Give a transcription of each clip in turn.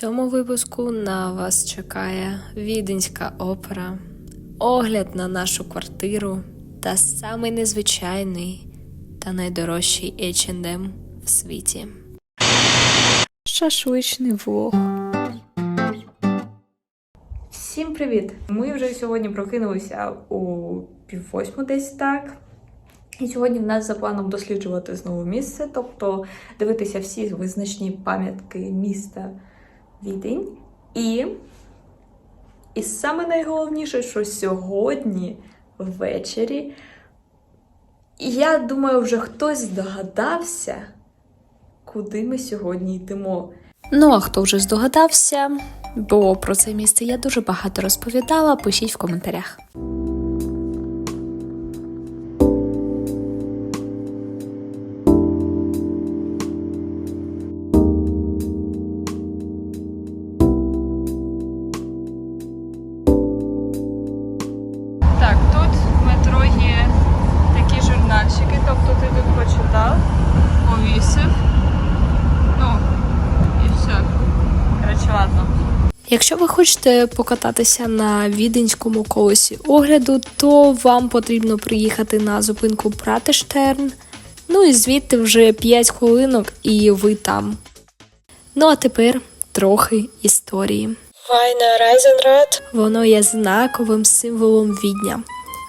цьому випуску на вас чекає віденська опера, огляд на нашу квартиру та самий незвичайний та найдорожчий H&M в світі. Шашличний влог. Всім привіт! Ми вже сьогодні прокинулися у піввосьму десь так. І сьогодні в нас за планом досліджувати знову місце, тобто дивитися всі визначні пам'ятки міста Відень. І, і саме найголовніше, що сьогодні ввечері, я думаю, вже хтось здогадався, куди ми сьогодні йдемо. Ну а хто вже здогадався, бо про це місце я дуже багато розповідала, пишіть в коментарях. Якщо ви хочете покататися на віденському колесі огляду, то вам потрібно приїхати на зупинку Пратештерн. Ну і звідти вже 5 хвилинок і ви там. Ну а тепер трохи історії. Вайна Райзенрад воно є знаковим символом відня.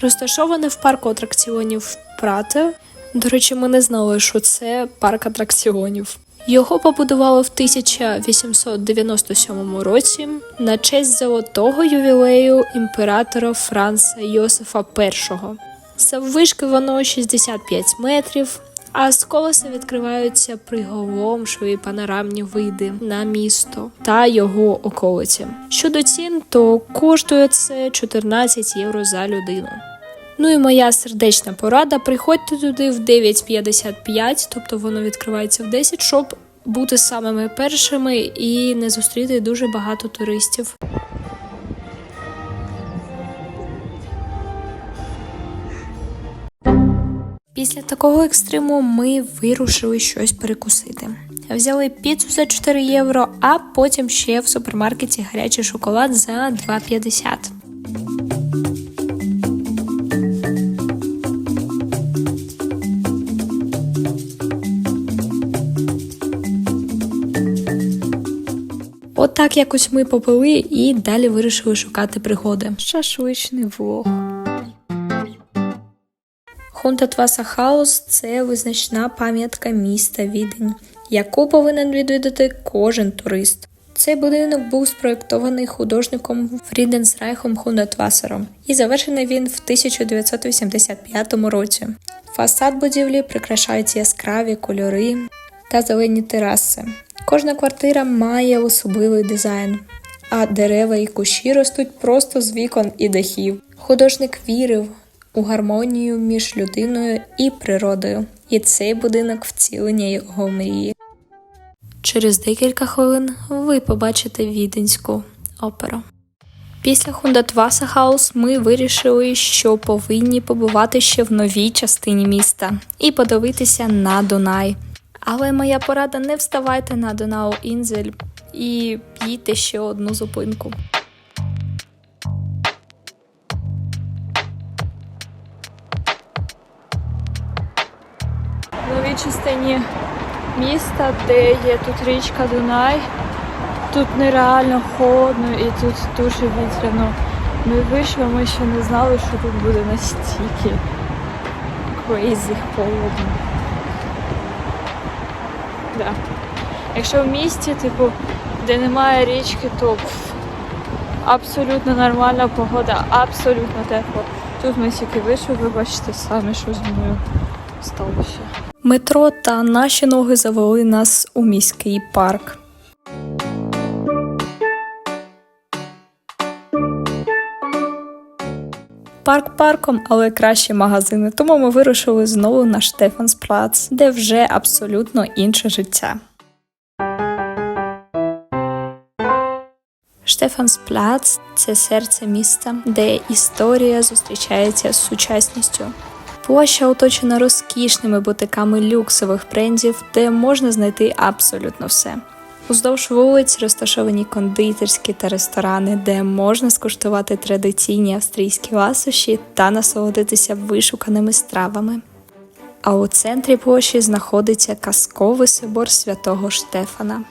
Розташоване в парку атракціонів Прате. До речі, ми не знали, що це парк атракціонів. Його побудували в 1897 році на честь золотого ювілею імператора Франца Йосифа І. Заввишки воно 65 метрів, а з колеса відкриваються приголомшові панорамні види на місто та його околиці. Щодо цін, то коштує це 14 євро за людину. Ну і моя сердечна порада: приходьте туди в 9.55, тобто воно відкривається в 10, щоб бути самими першими і не зустріти дуже багато туристів. Після такого екстриму ми вирушили щось перекусити. Взяли піцу за 4 євро, а потім ще в супермаркеті гарячий шоколад за 2,50. Отак якось ми попили і далі вирішили шукати пригоди. Шашличний влог. Хунтатваса Хаус це визначна пам'ятка міста Відень, яку повинен відвідати кожен турист. Цей будинок був спроєктований художником Фріденсрайхом Хундатвасером і завершений він в 1985 році. Фасад будівлі прикрашають яскраві кольори та зелені тераси. Кожна квартира має особливий дизайн, а дерева і кущі ростуть просто з вікон і дахів. Художник вірив у гармонію між людиною і природою, і цей будинок втілення його мрії. Через декілька хвилин ви побачите віденську оперу. Після Хундатваса Хаус ми вирішили, що повинні побувати ще в новій частині міста і подивитися на Дунай. Але моя порада не вставайте на Донау Інзель і їдьте ще одну зупинку. В новій частині міста, де є тут річка Дунай. Тут нереально холодно і тут дуже вітряно. Ми вийшли, ми ще не знали, що тут буде настільки crazy холодно. Да. Якщо в місті, типу, де немає річки, то абсолютно нормальна погода, абсолютно тепло. Тут ми тільки вийшли, ви бачите самі, що зі мною сталося. Метро та наші ноги завели нас у міський парк. Парк парком, але краще магазини, тому ми вирушили знову на Штефансплац, де вже абсолютно інше життя. Штефансплац це серце міста, де історія зустрічається з сучасністю. Площа оточена розкішними бутиками люксових брендів, де можна знайти абсолютно все. Уздовж вулиць розташовані кондитерські та ресторани, де можна скуштувати традиційні австрійські ласощі та насолодитися вишуканими стравами. А у центрі площі знаходиться казковий собор святого Штефана.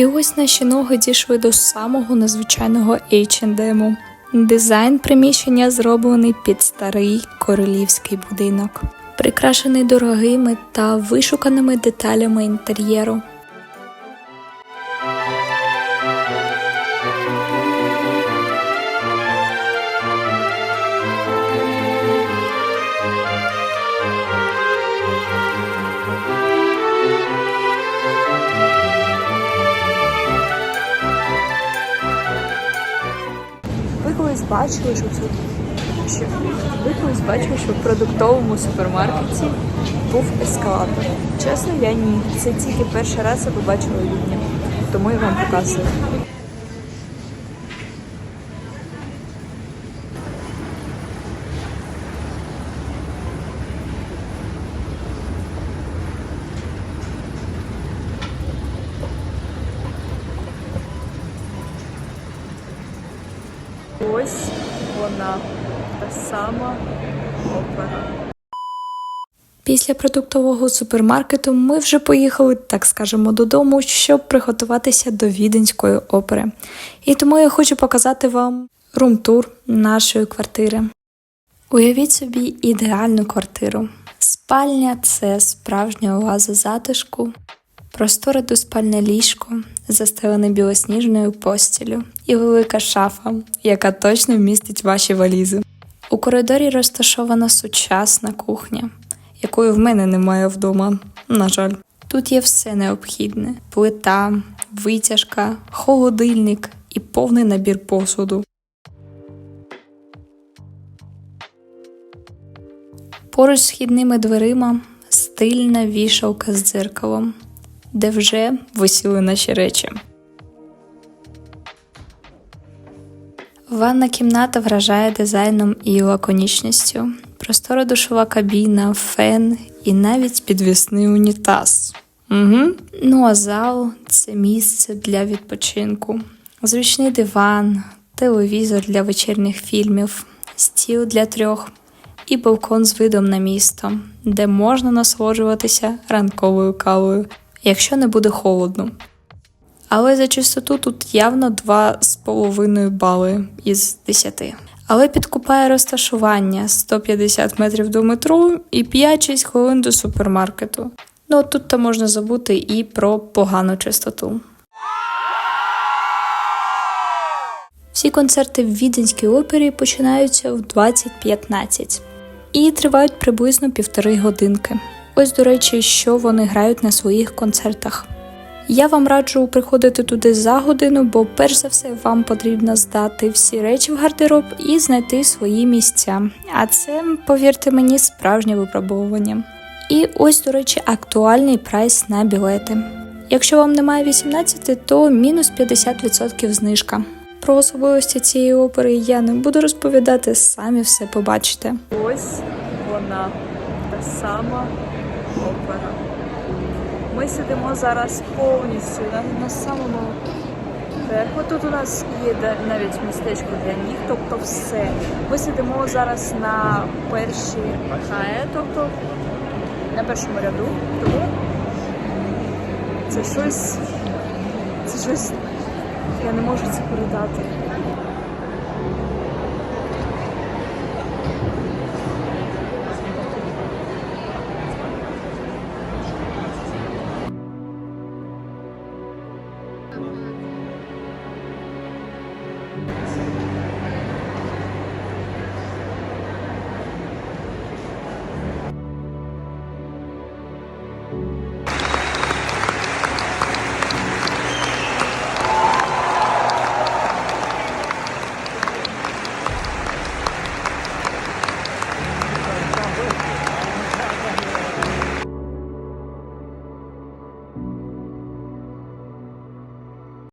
І ось наші ноги дійшли до самого незвичайного H&M. Дизайн приміщення зроблений під старий королівський будинок, прикрашений дорогими та вишуканими деталями інтер'єру. Бачили, що це що ви колись бачили, що в продуктовому супермаркеті був ескалатор. Чесно, я ні. Це тільки перший раз я побачила відня. Тому я вам показую. Ось вона, та сама опера. Після продуктового супермаркету ми вже поїхали, так скажемо, додому, щоб приготуватися до віденської опери. І тому я хочу показати вам рум-тур нашої квартири. Уявіть собі ідеальну квартиру. Спальня це справжня оаза затишку, просторе двоспальне ліжко, застелене білосніжною постілю, і велика шафа, яка точно вмістить ваші валізи. У коридорі розташована сучасна кухня, якої в мене немає вдома. На жаль, тут є все необхідне: плита, витяжка, холодильник і повний набір посуду. Поруч з східними дверима стильна вішалка з дзеркалом, де вже висіли наші речі. Ванна кімната вражає дизайном і лаконічністю. Простора душова кабіна, фен і навіть підвісний унітаз. Угу. Ну а зал це місце для відпочинку. Зручний диван, телевізор для вечірніх фільмів, стіл для трьох і балкон з видом на місто, де можна насолоджуватися ранковою кавою, якщо не буде холодно. Але за чистоту тут явно 2,5 бали із 10. Але підкупає розташування 150 метрів до метро і 5-6 хвилин до супермаркету. Ну тут то можна забути і про погану чистоту. Всі концерти в Віденській опері починаються в 20.15 і тривають приблизно півтори годинки. Ось, до речі, що вони грають на своїх концертах. Я вам раджу приходити туди за годину, бо перш за все вам потрібно здати всі речі в гардероб і знайти свої місця. А це, повірте мені, справжнє випробовування. І ось, до речі, актуальний прайс на білети. Якщо вам немає 18, то мінус 50% знижка. Про особливості цієї опери я не буду розповідати, самі все побачите. Ось вона, та сама опера. Ми сидимо зараз повністю на, на самому верху. Тут у нас є навіть містечко для ніг, тобто все. Ми сидимо зараз на першій хае, тобто на першому ряду. Тому це щось. Це щось. Я не можу це передати.